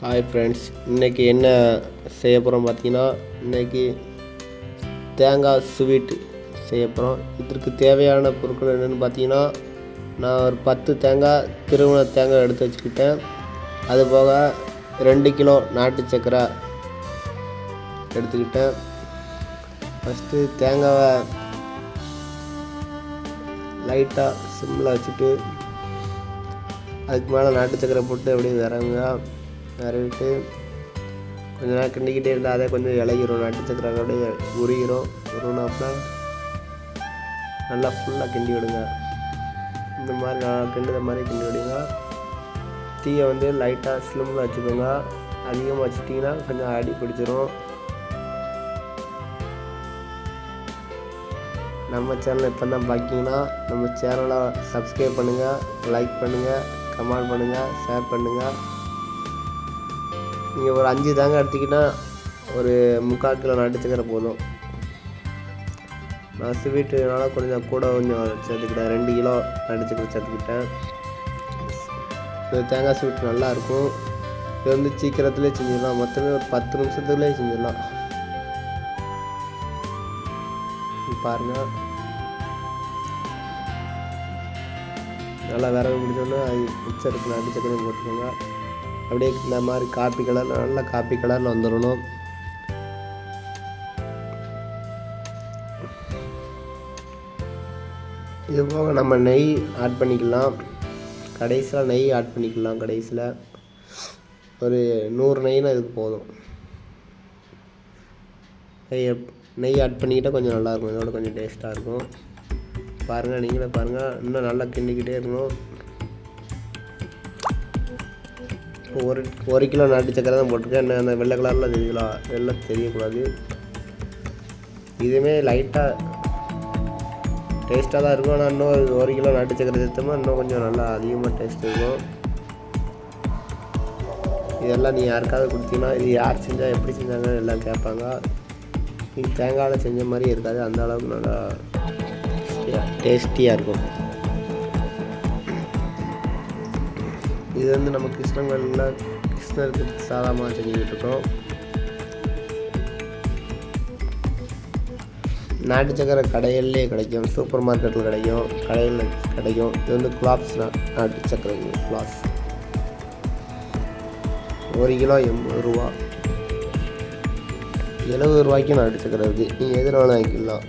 Hi friends இன்றைக்கி என்ன செய்ய போகிறோம் பார்த்தீங்கன்னா இன்றைக்கி தேங்காய் ஸ்வீட்டு செய்ய போகிறோம் இதற்கு தேவையான பொருட்கள் என்னென்னு பார்த்தீங்கன்னா நான் ஒரு பத்து தேங்காய் திருவண தேங்காய் எடுத்து வச்சுக்கிட்டேன். அது போக ரெண்டு கிலோ நாட்டு சக்கரை எடுத்துக்கிட்டேன். ஃபஸ்ட்டு தேங்காவை லைட்டாக சிம்மில் வச்சுட்டு அதுக்கு மேலே நாட்டு சக்கரை போட்டு அப்படியே விரங்க விரவிட்டு கொஞ்ச நேரம் கிண்டிக்கிட்டே இருந்தால் அதே கொஞ்சம் இலகிரும் நட்டு சக்கரை அப்படியே உருகிரும் உருகினாப்புல நல்லா ஃபுல்லாக கிண்டி விடுங்க. இந்த மாதிரி நான் கிண்டுத மாதிரி கிண்டி விடுங்க. தீயை வந்து லைட்டாக ஸ்லிம்மில் வச்சுக்கோங்க. அதிகமாக வச்சுட்டிங்கன்னா கொஞ்சம் அடி பிடிச்சிரும். நம்ம சேனலை இப்போ தான் பார்க்கிங்கன்னா நம்ம சேனலை சப்ஸ்கிரைப் பண்ணுங்கள் லைக் பண்ணுங்கள் கமெண்ட் பண்ணுங்கள் ஷேர் பண்ணுங்கள் நீங்கள் ஒரு அஞ்சு தேங்காய் எடுத்திங்கன்னா ஒரு முக்கால் கிலோ நாட்டு சக்கரை போதும். நான் ஸ்வீட்டுனால கொஞ்சம் கூட கொஞ்சம் சேர்த்துக்கிட்டேன். ரெண்டு கிலோ நாட்டு சேர்த்துக்கிட்டேன். இந்த தேங்காய் ஸ்வீட் நல்லாயிருக்கும். இது வந்து சீக்கிரத்துலேயே செஞ்சிடலாம். மொத்தமே ஒரு பத்து நிமிஷத்துலேயே செஞ்சிடலாம். பாருங்க. நல்லா விறகு முடிச்சோன்னே அது மிச்சம் இருக்கு போட்டுக்கோங்க. அப்படியே இந்த மாதிரி காப்பி கலரில் நல்ல காப்பி கலரில் வந்துடணும். இது போக நம்ம நெய் ஆட் பண்ணிக்கலாம். கடைசியில் நெய் ஆட் பண்ணிக்கலாம் கடைசியில். ஒரு நூறு நெய்னா இதுக்கு போதும். நெய் நெய் ஆட் பண்ணிக்கிட்டால் கொஞ்சம் நல்லாயிருக்கும் இதோட கொஞ்சம் டேஸ்ட்டாக இருக்கும். பாருங்கள் நீங்களே பாருங்கள் இன்னும் நல்லா கிண்டிக்கிட்டே இருக்கணும். ஒரு ஒரு கிலோ நாட்டு சக்கரை தான் போட்டிருக்கேன். என்ன அந்த வெள்ளை கலரில் தெரியலாம் வெள்ளை தெரியக்கூடாது. இதுவுமே லைட்டாக டேஸ்ட்டாக தான் இருக்கும். ஆனால் இன்னும் ஒரு- ஒரு கிலோ நாட்டு சக்கரை சேர்த்தோம்னா இன்னும் கொஞ்சம் நல்லா அதிகமாக டேஸ்ட் இருக்கும். இதெல்லாம் நீ யாருக்காவது கொடுத்தீங்கன்னா இது யார் செஞ்சால் எப்படி செஞ்சாங்கன்னு எல்லாம் கேட்பாங்க. இது தேங்காயில் செஞ்ச மாதிரி இருக்காது. அந்த அளவுக்கு நல்லா டேஸ்டியாக இருக்கும். இது வந்து நம்ம கிருஷ்ணங்களில் கிருஷ்ணருக்கு சாதாரணமாக செஞ்சுக்கிட்டு இருக்கோம். நாட்டு சக்கரை கடையிலே கிடைக்கும் சூப்பர் மார்க்கெட்டில் கிடைக்கும் கடையில் கிடைக்கும். இது வந்து குலாப்ஸ் நாட்டு சக்கரை குலாப்ஸ் ஒரு கிலோ எண்பது ரூபா. எழுபது ரூபாய்க்கு நாட்டு சக்கரை இருக்குது நீங்கள் எதில் வாங்கிக்கலாம்.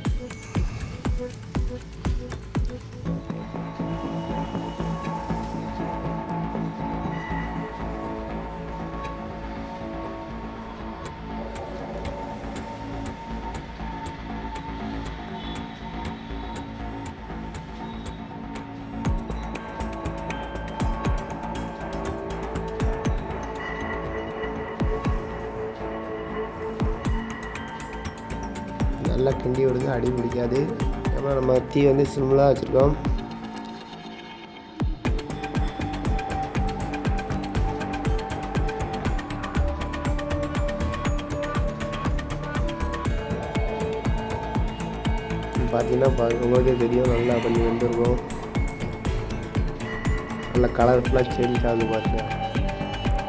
நல்லா கிண்டி விடுங்க அடி பிடிக்காது. ஏன்னா நம்ம தீ வந்து சிம்லாக வச்சுருக்கோம். பார்த்தீங்கன்னா பார்க்கும்போதே உங்களுக்கே தெரியும் நல்லா பண்ணி வந்துருக்கோம். நல்லா கலர்ஃபுல்லாக சேஞ்ச் ஆகுது பாருங்க.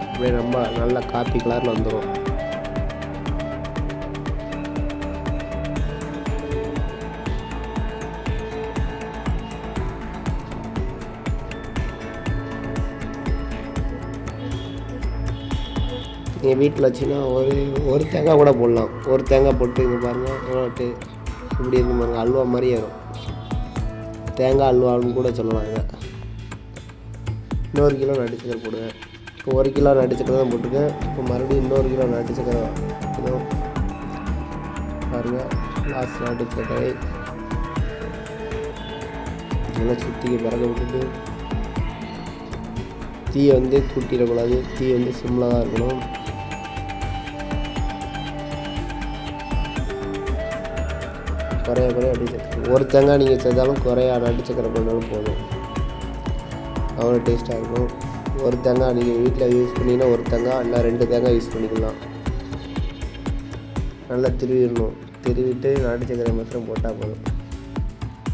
அப்படியே ரொம்ப நல்லா காப்பி கலரில் வந்துடும் நீங்கள் வீட்டில் வச்சிங்கன்னா ஒரு ஒரு தேங்காய் கூட போடலாம். ஒரு தேங்காய் போட்டு இங்கே பாருங்கள் எவ்வளோட்டு இப்படி இருந்து பாருங்க அல்வா மாதிரி ஏறும் தேங்காய் அல்வான்னு கூட சொல்லலாம் இதை. இன்னொரு கிலோ நாட்டு சக்கரை போடுவேன். இப்போ ஒரு கிலோ நாட்டு சக்கரை தான் போட்டிருக்கேன். இப்போ மறுபடியும் இன்னொரு கிலோ நாட்டு சக்கரை இதோ பாருங்கள் லாஸ்ட் நாட்டு சக்கரை. நல்லா சுற்றி பிறகு விட்டுட்டு தீயை வந்து தூட்டிடக்கூடாது. தீ வந்து சிம்மில் தான் இருக்கணும். குறைய குறைய அப்படி சேர்த்து ஒரு தேங்காய் நீங்கள் சேர்த்தாலும் குறைய நாட்டு சக்கரை பண்ணாலும் போதும். அவ்வளோ டேஸ்ட்டாக இருக்கும். ஒரு தேங்காய் நீங்கள் வீட்டில் யூஸ் பண்ணிங்கன்னா ஒரு தேங்காய் இல்லை ரெண்டு தேங்காய் யூஸ் பண்ணிக்கலாம். நல்லா திருவிடணும். திருவிட்டு நாட்டு சக்கரை மாத்திரம் போட்டால் போதும்.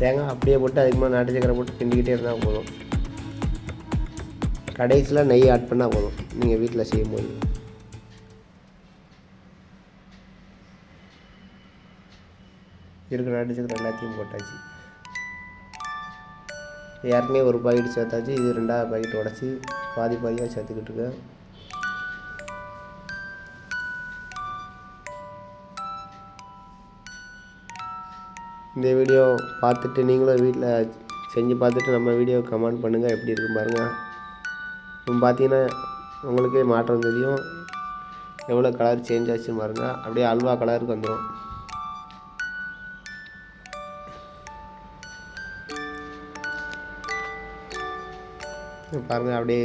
தேங்காய் அப்படியே போட்டு அதுக்கு மேலே நாட்டு சக்கரை போட்டு கிண்டிக்கிட்டே இருந்தால் போதும். கடைசியில் நெய் ஆட் பண்ணால் போதும். நீங்கள் வீட்டில் செய்யும்போது. இருக்கிற நட்சத்திரம் எல்லாத்தையும் போட்டாச்சு. யாருமே ஒரு பாக்கெட் சேர்த்தாச்சு. இது ரெண்டாவது பாக்கெட் உடச்சி பாதி பாதியாக சேர்த்துக்கிட்டு இருக்கேன். இந்த வீடியோ பார்த்துட்டு நீங்களும் வீட்டில் செஞ்சு பார்த்துட்டு நம்ம வீடியோ கமெண்ட் பண்ணுங்கள் எப்படி இருக்கு பாருங்கள் இப்போ பார்த்தீங்கன்னா உங்களுக்கே மாற்றம் தெரியும். எவ்வளோ கலர் சேஞ்ச் ஆச்சுன்னு பாருங்கள் அப்படியே அல்வா கலருக்கு வந்துடும் பாருங்கள் அப்படியே